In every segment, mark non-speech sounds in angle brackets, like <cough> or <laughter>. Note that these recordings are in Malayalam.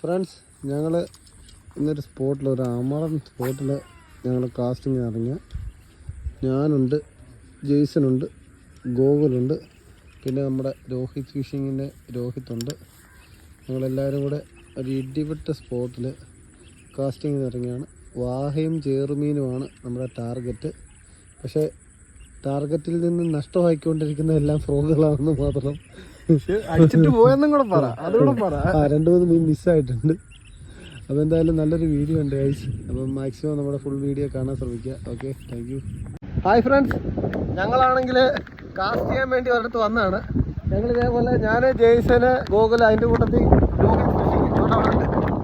ഫ്രണ്ട്സ് ഞങ്ങൾ ഇന്നൊരു സ്പോട്ടിൽ ഒരു അമറൻ സ്പോട്ടിൽ ഞങ്ങൾ കാസ്റ്റിംഗ് ഇറങ്ങിയ. ഞാനുണ്ട് ജെയ്സനുണ്ട് ഗോകുലുണ്ട് പിന്നെ നമ്മുടെ രോഹിത് ഫിഷിങ്ങിന്റെ രോഹിത്തുണ്ട്. ഞങ്ങളെല്ലാവരും കൂടെ ഒരു ഇടിവിട്ട സ്പോട്ടിൽ കാസ്റ്റിംഗ് ഇറങ്ങിയാണ്. വാഹയും ചേറുമീനുമാണ് നമ്മുടെ ടാർഗറ്റ് പക്ഷേ ടാർഗറ്റിൽ നിന്ന് നഷ്ടമായിക്കൊണ്ടിരിക്കുന്ന എല്ലാം ഫ്രോഗുകളാണെന്ന് മാത്രം അടിച്ചിട്ട് പോയെന്നും കൂടെ പറ. അതുകൂടെ പറ. രണ്ട് മൂന്ന് മീൻ മിസ്സായിട്ടുണ്ട്. അപ്പോൾ എന്തായാലും നല്ലൊരു വീഡിയോ ഉണ്ട് ഗൈസ് അപ്പം മാക്സിമം നമ്മുടെ ഫുൾ വീഡിയോ കാണാൻ ശ്രമിക്കുക. Okay thank you hi friends ഞങ്ങളാണെങ്കിൽ cast ചെയ്യാൻ വേണ്ടി ഒരിടത്ത് വന്നതാണ് ഞങ്ങൾ ഇതേപോലെ ഞാൻ ജെയ്സന് ഗോകുൽ അതിന്റെ കൂട്ടത്തിൽ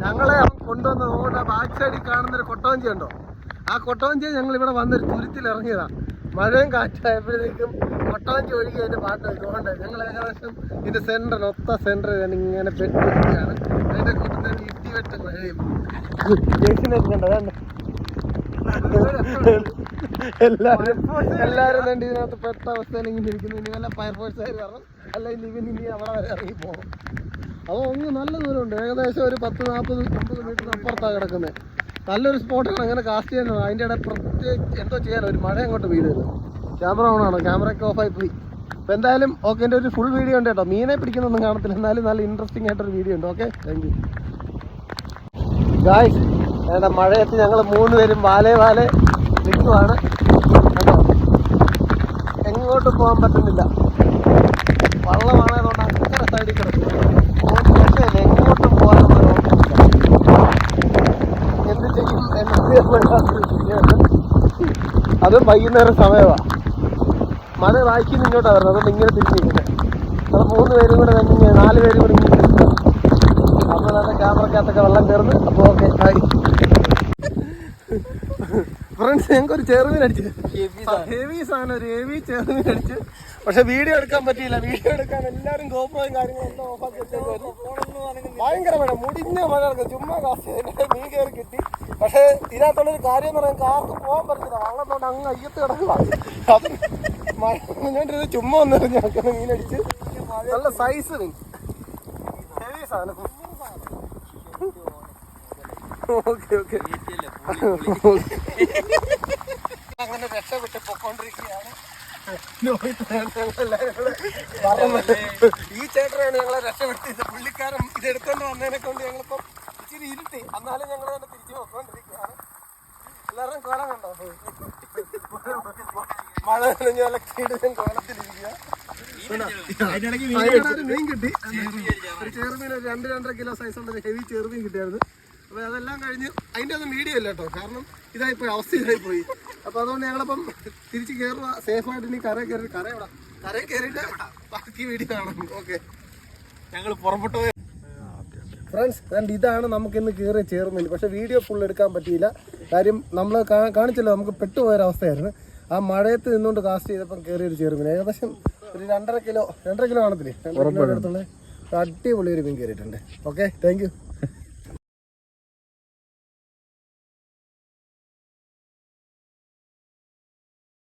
ഞങ്ങളെ കൊണ്ടുവന്ന് നമ്മുടെ ബാക്ക് സൈഡിൽ കാണുന്നൊരു കൊട്ടവഞ്ചി ഉണ്ടോ ആ കൊട്ടവഞ്ചി ഞങ്ങൾ ഇവിടെ വന്നൊരു തുരുത്തിൽ ഇറങ്ങിയതാണ് മഴയും കാറ്റായപ്പോഴത്തേക്കും കൊട്ടവഞ്ചി ചോദിക്കുക അതിന്റെ പാട്ട് അതുകൊണ്ട് ഞങ്ങൾ ഏകദേശം ഇതിന്റെ സെന്റർ ഒത്ത സെന്റർ ഇങ്ങനെ പെട്ടിരിക്കുകയാണ്. അതിന്റെ കൂട്ടത്തിൽ മഴയും കണ്ടോ കണ്ടോ. എല്ലാവരും എല്ലാവരും വേണ്ടി ഇതിനകത്ത് പെട്ട അവസ്ഥയിൽ ഇങ്ങനെ ഇരിക്കുന്നു. ഇനി വല്ല ഫയർഫോഴ്സുകാർ വരണം അല്ല ഇനി ഇവൻ ഇനി അവിടെ വരെ ഇറങ്ങി പോകണം അപ്പോൾ ഒന്ന് നല്ല ദൂരമുണ്ട്. ഏകദേശം ഒരു പത്ത് നാൽപ്പത് അമ്പത് മീറ്റർ അപ്പുറത്താണ് കിടക്കുന്നത് നല്ലൊരു സ്പോട്ടാണ് അങ്ങനെ കാസ്റ്റ് ചെയ്യുന്നത് അതിന്റെ ഇടയിൽ പ്രത്യേകിച്ച് എന്തോ ചെയ്യാനോ? ഒരു മഴ അങ്ങോട്ട് പെയ്തത് ക്യാമറ ഓൺ ആണോ. ക്യാമറയൊക്കെ ഓഫായി പോയി. അപ്പോൾ എന്തായാലും ഓക്കെ എന്റെ ഒരു ഫുൾ വീഡിയോ ഉണ്ട് കേട്ടോ. മീനെ പിടിക്കുന്നൊന്നും കാണത്തില്ല. എന്നാലും നല്ല ഇൻട്രസ്റ്റിംഗ് ആയിട്ടൊരു വീഡിയോ ഉണ്ട്. ഓക്കെ താങ്ക് യു ഗായ്സ് ഏതാ മഴയത്ത് ഞങ്ങൾ മൂന്ന് പേരും വാലേ വാലേ നിൽക്കുവാണ്. എങ്ങോട്ട് പോകാൻ പറ്റുന്നില്ല വള്ളമാണ് അതുകൊണ്ട് അങ്ങനെ സൈഡിൽ കിടക്കും ഒരു രക്ഷയില്ല എങ്ങോട്ടും പോകാനുള്ള ഒരു ഓപ്ഷനില്ല. എന്ത് ചെയ്യും എന്ന് അതും വൈകുന്നേരം സമയമാണ് മഴ വായിക്കുന്ന ഇങ്ങോട്ടാണ് വരുന്നത്. അതുകൊണ്ട് ഇങ്ങനെ തിരിച്ചിരിക്കുന്നത് അത് മൂന്ന് പേരും കൂടെ തന്നെ നാല് പേരും കൂടെ ഇങ്ങനെ അപ്പോൾ നല്ല ക്യാമറക്കകത്തൊക്കെ വെള്ളം കയറുന്നു. അപ്പോൾ ഓക്കെ ഹായ് ഫ്രണ്ട്സ് ഞങ്ങൾക്ക് ഒരു ചെറുമീൻ അടിച്ചു. ഹെവി സാധനം. ഒരു ഹെവി ചെറുമീൻ അടിച്ച്. പക്ഷെ വീഡിയോ എടുക്കാൻ പറ്റിയില്ല. വീഡിയോ എടുക്കാൻ എല്ലാവരും ഗോപ്രോയും കാര്യങ്ങളും എല്ലാം ഓഫാക്കി വെച്ചേക്കുമായിരുന്നു ഭയങ്കര മഴ മുടിഞ്ഞ മഴ നടക്കും ചുമ്മാ കാശ് മീൻ കയറി കിട്ടി. പക്ഷേ ഇതിനകത്തുള്ളൊരു കാര്യം എന്ന് പറയാൻ കാർക്ക് പോകാൻ പറ്റില്ല വള്ളത്തോണ്ട് അങ്ങ് അയ്യത്ത് കിടക്കുക അത് മഴ ചുമ്മാ വന്നിരുന്നു ഞങ്ങൾക്ക് മീനടിച്ച് നല്ല സൈസ് മീൻ. ഹെവി സാധനം? Okay okay. <laughs> അങ്ങനെ രക്ഷപ്പെട്ട് പൊക്കോണ്ടിരിക്കുകയാണ്. <laughs> ഈ ചേട്ടനാണ് ഞങ്ങളെ രക്ഷപ്പെടുത്തിയത്. പുള്ളിക്കാരൻ ഇത് എടുത്തോണ്ട് വന്നതിനെ കൊണ്ട് ഞങ്ങളിപ്പം ഇച്ചിരി ഇരുട്ടി. എന്നാലും ഞങ്ങൾ തന്നെ തിരിച്ചു പൊക്കോണ്ടിരിക്കുകയാണ്. എല്ലാവരും കോലം കണ്ടോ? മഴ നനഞ്ഞ പോലെ കീടും കോലത്തിലിരിക്കുക. അതിനിടയ്ക്ക് മീൻ കിട്ടി. ഒരു ചെറുമീൻ രണ്ട് രണ്ടര കിലോ സൈസുള്ള ഒരു ഹെവി ചെറുമീൻ കിട്ടിയായിരുന്നു. അപ്പോൾ അതെല്ലാം കഴിഞ്ഞ് അതിന്റെ ഒന്നും വീഡിയോ ഇല്ല കേട്ടോ കാരണം ഇതായിപ്പോയി അവസ്ഥ ഇതായിപ്പോയി അപ്പോൾ അതുകൊണ്ട് ഞങ്ങളപ്പം തിരിച്ച് കയറുക സേഫായിട്ട് ഇനി കരയിൽ കയറി കര എവിടെ കരയിൽ കയറിയിട്ട് ബാക്കി വീഡിയോ കാണാം. ഓക്കെ ഞങ്ങൾ പുറപ്പെട്ടു ഫ്രണ്ട്സ് രണ്ട് ഇതാണ് നമുക്ക് ഇന്ന് കയറി ചേർന്നില്ല പക്ഷെ വീഡിയോ ഫുൾ എടുക്കാൻ പറ്റിയില്ല. കാര്യം നമ്മൾ കാണിച്ചല്ലോ നമുക്ക് പെട്ടുപോയൊരവസ്ഥയായിരുന്നു ആ മഴയത്ത് നിന്നുകൊണ്ട് കാസ്റ്റ് ചെയ്തപ്പം കയറി ഒരു ചെറുമീൻ ഏകദേശം ഒരു രണ്ടര കിലോ രണ്ടര കിലോ കാണത്തില്ലേ? രണ്ടര കിലോ അടുത്തുള്ള അടിപൊളി ഒരു മീൻ കയറിയിട്ടുണ്ട് ഓക്കെ താങ്ക് യു